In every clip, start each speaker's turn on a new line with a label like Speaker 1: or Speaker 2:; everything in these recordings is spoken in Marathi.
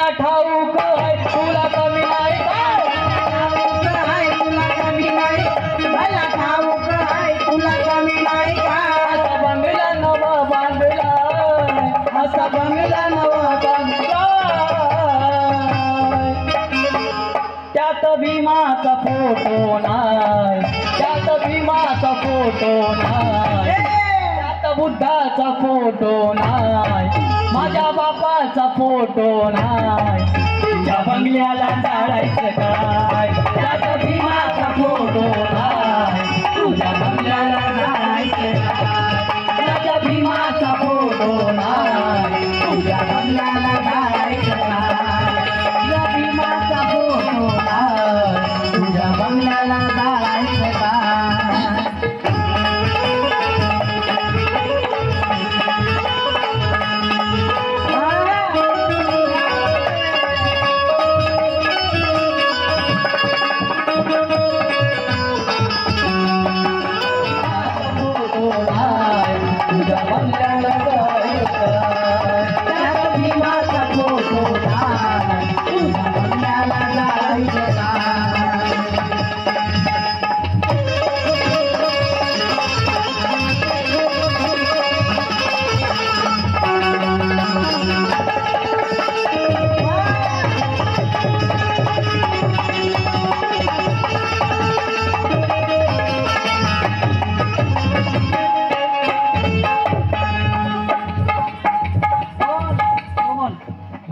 Speaker 1: मला ठाऊक तुला कमी नाही
Speaker 2: तुला कमी नाही मला ठाऊक आहे तुला कमी नाही का
Speaker 1: असा बंगला नवा बांधला असा बंगला नवा बांधला त्यात भीमाचा फोटो नाही त्यात भीमाचा फोटो नाही त्यात बुद्धाचा फोटो नाही. माझ्या बापाचा फोटो नाही. तुझ्या बंगल्याला जाळायचं काय?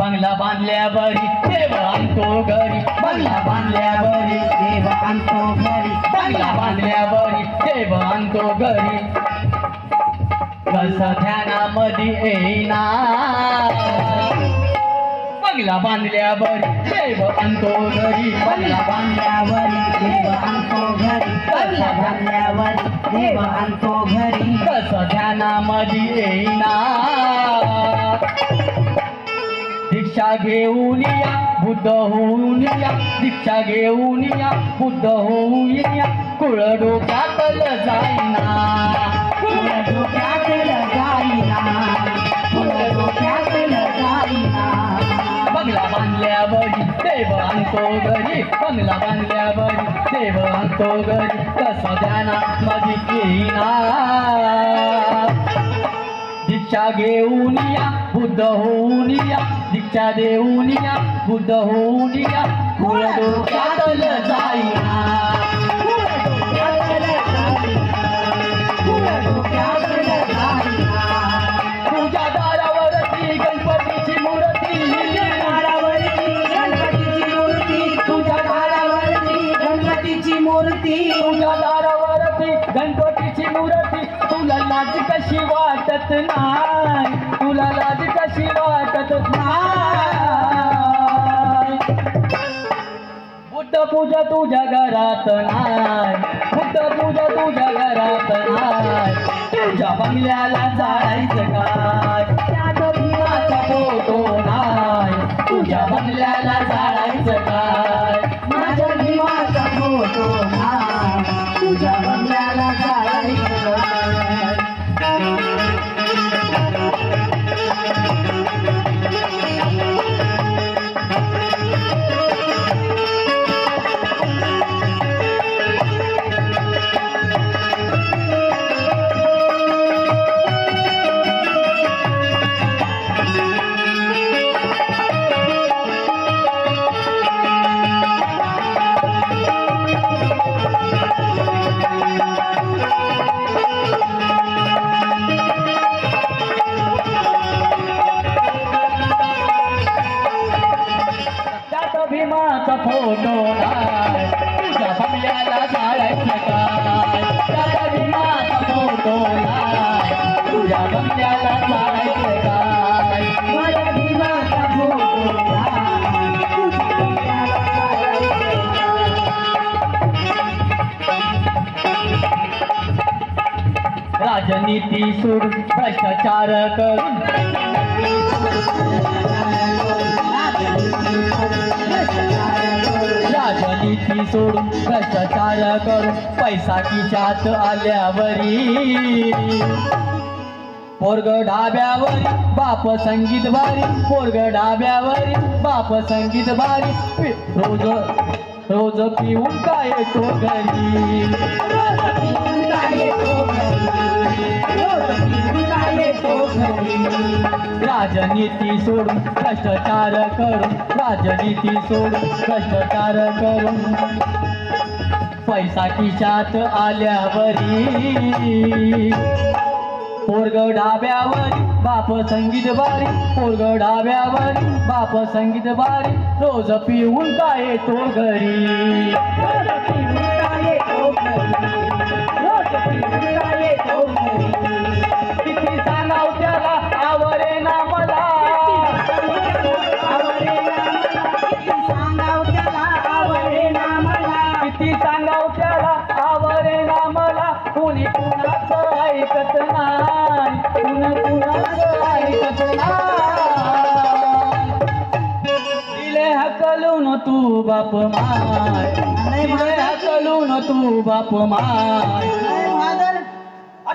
Speaker 1: बंगला बांधल्या बरी देव आणतो घरी. बंगला बांधल्या बरी
Speaker 2: देव आणतो घरी.
Speaker 1: बंगला बांधल्या बरी देव आणतो घरी. कसा ध्यानामध्ये येईना बंगला बांधल्या बरी देव आणतो घरी. बंगला
Speaker 2: बांधल्यावर देव आणतो घरी. बंगला बांधल्यावर देव आणतो घरी.
Speaker 1: कसं ध्यानामध्ये येईना घेऊन या बुद्ध होऊन या दीक्षा घेऊन या बुद्ध होऊन या. कुळ डोक्यातल जाईना.
Speaker 2: फुल डोक्यातलं जाईना. फुल डोक्यातलं जाईना.
Speaker 1: बंगला बांधल्यावरी देव आणतो घरी. बंगला बांधल्यावरी देव आणतो घरी. कसं ध्याना मध्ये येईना दीक्षा घेऊन या बुद्ध होऊन या. दीक्षा देऊन या बुद्ध होऊन या कुळ डोक्यातल जाईना. गणपतीची मूर्ती. तुला लाज कशी वाटत नाही? पूजा तुझ्या घरात नाही. बुद्ध पूजा तुझ्या घरात नाही. तुझ्या बंगल्याला जायचं काय? त्यात भीमाचा फोटो नाही. तुझ्या बंगल्याला जायचं काय?
Speaker 2: माझ्या भीमाचा फोटो ना तुझ्या
Speaker 1: राजनीती सोड भ्रष्टाचार करून. राजनीती सोडून भ्रष्टाचार करून. पैसा किशात आल्यावरी. पोरग डाब्यावरी बाप संगीत बारी. पोरग डाब्यावरी बाप संगीत बारी. रोज रोज पिऊन काय
Speaker 2: येतो घरी. येतो घरी.
Speaker 1: राजनीती सोडून भ्रष्टाचार करून राजनीती सोडून भ्रष्टाचार करून. पैसा खिशात आल्यावरी. पोरग डाब्यावरी बाप संगीत बारी पोरग डाब्यावरी बाप संगीत बारी रोज पिऊन काय तो घरी.
Speaker 2: येतो घरी.
Speaker 1: किती सांगाव त्याला आवरे ना मला
Speaker 2: ना किती सांगाव त्याला ना मला.
Speaker 1: किती सांगाव त्याला आवरे ना मला कुणी कुणाचं ऐकत नाही. तू बाप माय. हकलून तू बाप माय.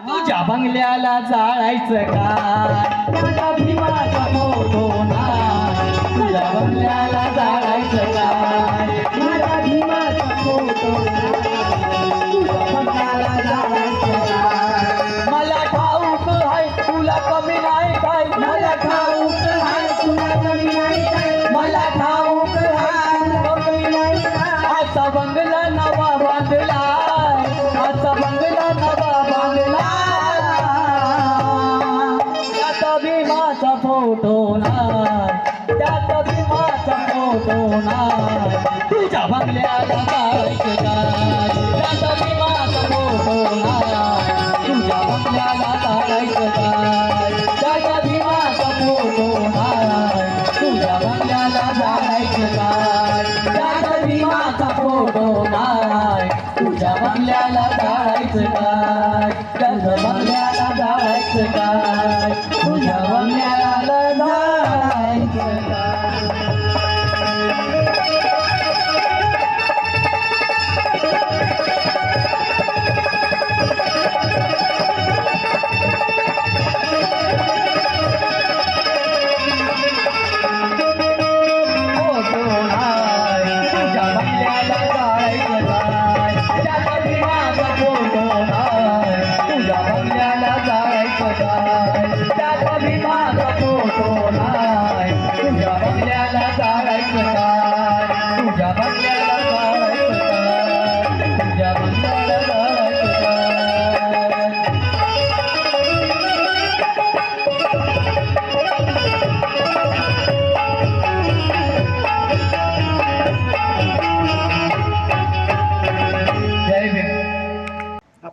Speaker 1: तुझ्या बंगल्याला जाळायचं काय? त्याचा भीमाचा फोटो
Speaker 2: भीमाचा फोटो
Speaker 1: भीमाचा तुझ्या बंगल्याला जायचं काय त्याचा भीमाचा तुझ्या बंगल्याला जायचं काय जायचं काय तुझ्या